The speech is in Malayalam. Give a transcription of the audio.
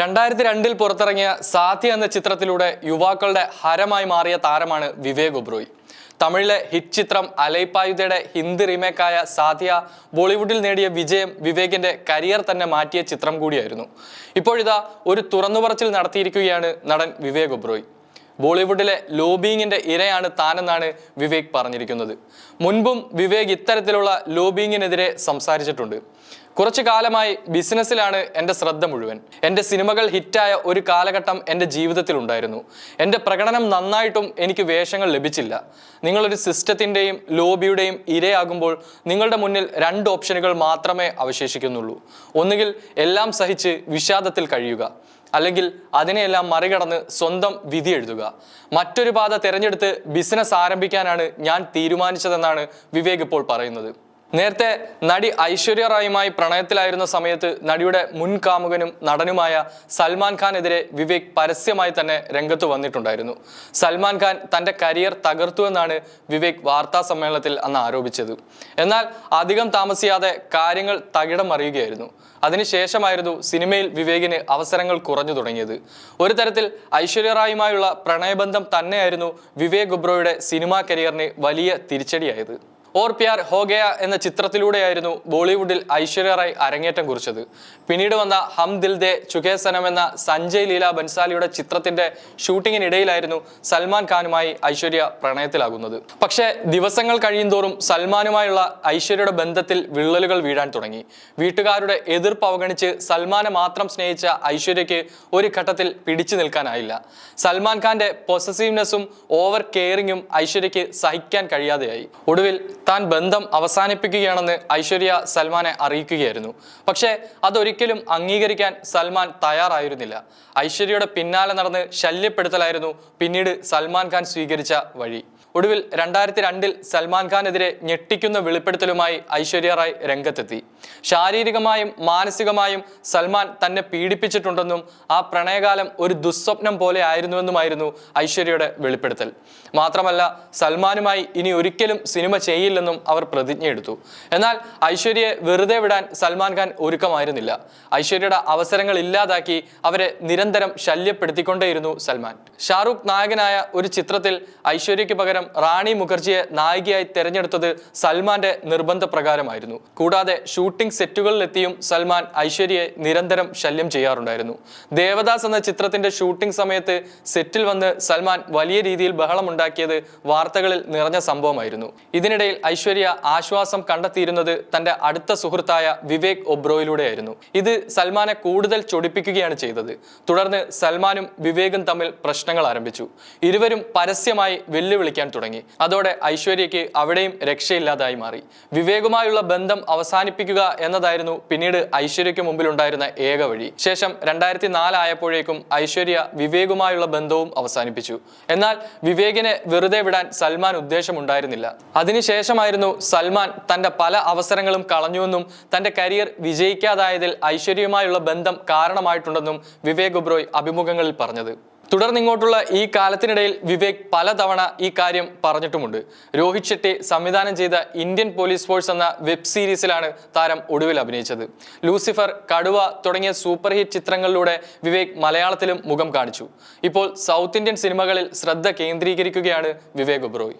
രണ്ടായിരത്തി രണ്ടിൽ പുറത്തിറങ്ങിയ സാധ്യ എന്ന ചിത്രത്തിലൂടെ യുവാക്കളുടെ ഹരമായി മാറിയ താരമാണ് വിവേക് ഒബ്രോയ് തമിഴിലെ ഹിറ്റ് ചിത്രം അലൈപ്പായുധയുടെ ഹിന്ദി റീമേക്കായ സാധ്യ ബോളിവുഡിൽ നേടിയ വിജയം വിവേകിന്റെ കരിയർ തന്നെ മാറ്റിയ ചിത്രം കൂടിയായിരുന്നു. ഇപ്പോഴിതാ ഒരു തുറന്നുപറച്ചിൽ നടത്തിയിരിക്കുകയാണ് നടൻ വിവേക് ഒബ്രോയ് ബോളിവുഡിലെ ലോബിയിങ്ങിന്റെ ഇരയാണ് താനെന്നാണ് വിവേക് പറഞ്ഞിരിക്കുന്നത്. മുൻപും വിവേക് ഇത്തരത്തിലുള്ള ലോബിയിങ്ങിനെതിരെ സംസാരിച്ചിട്ടുണ്ട്. കുറച്ചു കാലമായി ബിസിനസ്സിലാണ് എന്റെ ശ്രദ്ധ മുഴുവൻ. എന്റെ സിനിമകൾ ഹിറ്റായ ഒരു കാലഘട്ടം എന്റെ ജീവിതത്തിൽ ഉണ്ടായിരുന്നു. എന്റെ പ്രകടനം നന്നായിട്ടും എനിക്ക് വേഷങ്ങൾ ലഭിച്ചില്ല. നിങ്ങളൊരു സിസ്റ്റത്തിന്റെയും ലോബിയുടെയും ഇരയാകുമ്പോൾ നിങ്ങളുടെ മുന്നിൽ രണ്ട് ഓപ്ഷനുകൾ മാത്രമേ അവശേഷിക്കുന്നുള്ളൂ. ഒന്നുകിൽ എല്ലാം സഹിച്ച് വിഷാദത്തിൽ കഴിയുക. അല്ലെങ്കിൽ അതിനെയെല്ലാം മറികടന്ന് സ്വന്തം വിധി എഴുതുക. മറ്റൊരു പാത തിരഞ്ഞെടുത്ത് ബിസിനസ് ആരംഭിക്കാനാണ് ഞാൻ തീരുമാനിച്ചതെന്നാണ് വിവേക് ഇപ്പോൾ പറയുന്നത്. നേരത്തെ നടി ഐശ്വര്യ റായുമായി പ്രണയത്തിലായിരുന്ന സമയത്ത് നടിയുടെ മുൻ കാമുകനും നടനുമായ സൽമാൻ ഖാനെതിരെ വിവേക് പരസ്യമായി തന്നെ രംഗത്ത് വന്നിട്ടുണ്ടായിരുന്നു. സൽമാൻ ഖാൻ തന്റെ കരിയർ തകർത്തുവെന്നാണ് വിവേക് വാർത്താ സമ്മേളനത്തിൽ അന്ന് ആരോപിച്ചത്. എന്നാൽ അധികം താമസിയാതെ കാര്യങ്ങൾ തകിടം മറിയുകയായിരുന്നു. അതിനുശേഷമായിരുന്നു സിനിമയിൽ വിവേകിന് അവസരങ്ങൾ കുറഞ്ഞു തുടങ്ങിയത്. ഒരു തരത്തിൽ ഐശ്വര്യ റായുമായുള്ള പ്രണയബന്ധം തന്നെയായിരുന്നു വിവേക് ഒബ്രോയുടെ സിനിമാ കരിയറിന് വലിയ തിരിച്ചടിയായത്. ഓർ പ്യാർ ഹോ ഗയ എന്ന ചിത്രത്തിലൂടെയായിരുന്നു ബോളിവുഡിൽ ഐശ്വര്യ റായ് അരങ്ങേറ്റം കുറിച്ചത്. പിന്നീട് വന്ന ഹം ദിൽ ദേ ചുഖേ സനം എന്ന സഞ്ജയ് ലീല ബൻസാലിയുടെ ചിത്രത്തിന്റെ ഷൂട്ടിങ്ങിനിടയിലായിരുന്നു സൽമാൻ ഖാനുമായി ഐശ്വര്യ പ്രണയത്തിലാകുന്നത്. പക്ഷേ ദിവസങ്ങൾ കഴിയുന്തോറും സൽമാനുമായുള്ള ഐശ്വര്യയുടെ ബന്ധത്തിൽ വിള്ളലുകൾ വീഴാൻ തുടങ്ങി. വീട്ടുകാരുടെ എതിർപ്പ് അവഗണിച്ച് സൽമാനെ മാത്രം സ്നേഹിച്ച ഐശ്വര്യയ്ക്ക് ഒരു ഘട്ടത്തിൽ പിടിച്ചു നിൽക്കാനായില്ല. സൽമാൻ ഖാന്റെ പൊസസീവ്നെസ്സും ഓവർ കെയറിങ്ങും ഐശ്വര്യയ്ക്ക് സഹിക്കാൻ കഴിയാതെയായി. ഒടുവിൽ താൻ ബന്ധം അവസാനിപ്പിക്കുകയാണെന്ന് ഐശ്വര്യ സൽമാനെ അറിയിക്കുകയായിരുന്നു. പക്ഷേ അതൊരിക്കലും അംഗീകരിക്കാൻ സൽമാൻ തയ്യാറായിരുന്നില്ല. ഐശ്വര്യയുടെ പിന്നാലെ നടന്ന് ശല്യപ്പെടുത്തലായിരുന്നു പിന്നീട് സൽമാൻ ഖാൻ സ്വീകരിച്ച വഴി. ഒടുവിൽ രണ്ടായിരത്തി രണ്ടിൽ സൽമാൻ ഖാനെതിരെ ഞെട്ടിക്കുന്ന വെളിപ്പെടുത്തലുമായി ഐശ്വര്യ റായ് രംഗത്തെത്തി. ശാരീരികമായും മാനസികമായും സൽമാൻ തന്നെ പീഡിപ്പിച്ചിട്ടുണ്ടെന്നും ആ പ്രണയകാലം ഒരു ദുസ്വപ്നം പോലെ ആയിരുന്നുവെന്നുമായിരുന്നു ഐശ്വര്യയുടെ വെളിപ്പെടുത്തൽ. മാത്രമല്ല സൽമാനുമായി ഇനി ഒരിക്കലും സിനിമ ചെയ്യില്ലെന്നും അവർ പ്രതിജ്ഞയെടുത്തു. എന്നാൽ ഐശ്വര്യയെ വെറുതെ വിടാൻ സൽമാൻ ഖാൻ ഒരുക്കമായിരുന്നില്ല. ഐശ്വര്യയുടെ അവസരങ്ങൾ ഇല്ലാതാക്കി അവരെ നിരന്തരം ശല്യപ്പെടുത്തിക്കൊണ്ടേയിരുന്നു സൽമാൻ. ഷാറൂഖ് നായകനായ ഒരു ചിത്രത്തിൽ ഐശ്വര്യയ്ക്ക് പകരം റാണി മുഖർജിയെ നായികയായി തെരഞ്ഞെടുത്തത് സൽമാന്റെ നിർബന്ധ പ്രകാരമായിരുന്നു കൂടാതെ ഷൂട്ടിംഗ് സെറ്റുകളിലെത്തിയും സൽമാൻ ഐശ്വര്യയെ നിരന്തരം ശല്യം ചെയ്യാറുണ്ടായിരുന്നു. ദേവദാസ് എന്ന ചിത്രത്തിന്റെ ഷൂട്ടിംഗ് സമയത്ത് സെറ്റിൽ വന്ന് സൽമാൻ വലിയ രീതിയിൽ ബഹളമുണ്ടാക്കിയത് വാർത്തകളിൽ നിറഞ്ഞ സംഭവമായിരുന്നു. ഇതിനിടയിൽ ഐശ്വര്യ ആശ്വാസം കണ്ടെത്തിയിരുന്നത് തന്റെ അടുത്ത സുഹൃത്തായ വിവേക് ഒബ്രോയിലൂടെയായിരുന്നു. ഇത് സൽമാനെ കൂടുതൽ ചൊടിപ്പിക്കുകയാണ് ചെയ്തത്. തുടർന്ന് സൽമാനും വിവേകും തമ്മിൽ പ്രശ്നങ്ങൾ ആരംഭിച്ചു. ഇരുവരും പരസ്യമായി വെല്ലുവിളിക്കാൻ തുടങ്ങി. അതോടെ ഐശ്വര്യയ്ക്ക് അവിടെയും രക്ഷയില്ലാതായി മാറി. വിവേകുമായുള്ള ബന്ധം അവസാനിപ്പിക്കുക എന്നതായിരുന്നു പിന്നീട് ഐശ്വര്യയ്ക്ക് മുമ്പിലുണ്ടായിരുന്ന ഏക വഴി. ശേഷം രണ്ടായിരത്തി നാലായപ്പോഴേക്കും ഐശ്വര്യ വിവേകുമായുള്ള ബന്ധവും അവസാനിപ്പിച്ചു. എന്നാൽ വിവേകിനെ വെറുതെ വിടാൻ സൽമാൻ ഉദ്ദേശമുണ്ടായിരുന്നില്ല. അതിനുശേഷമായിരുന്നു സൽമാൻ തന്റെ പല അവസരങ്ങളും കളഞ്ഞുവെന്നും തന്റെ കരിയർ വിജയിക്കാതായതിൽ ഐശ്വര്യയുമായുള്ള ബന്ധം കാരണമായിട്ടുണ്ടെന്നും വിവേക് ഒബ്രോയ് അഭിമുഖങ്ങളിൽ പറഞ്ഞത്. തുടർന്നിങ്ങോട്ടുള്ള ഈ കാലത്തിനിടയിൽ വിവേക് പലതവണ ഈ കാര്യം പറഞ്ഞിട്ടുമുണ്ട്. രോഹിത് ഷെട്ടി സംവിധാനം ചെയ്ത ഇന്ത്യൻ പോലീസ് ഫോഴ്സ് എന്ന വെബ് സീരീസിലാണ് താരം ഒടുവിൽ അഭിനയിച്ചത്. ലൂസിഫർ കടുവ തുടങ്ങിയ സൂപ്പർ ഹിറ്റ് ചിത്രങ്ങളിലൂടെ വിവേക് മലയാളത്തിലും മുഖം കാണിച്ചു. ഇപ്പോൾ സൗത്ത് ഇന്ത്യൻ സിനിമകളിൽ ശ്രദ്ധ കേന്ദ്രീകരിക്കുകയാണ് വിവേക് ഒബ്രോയ്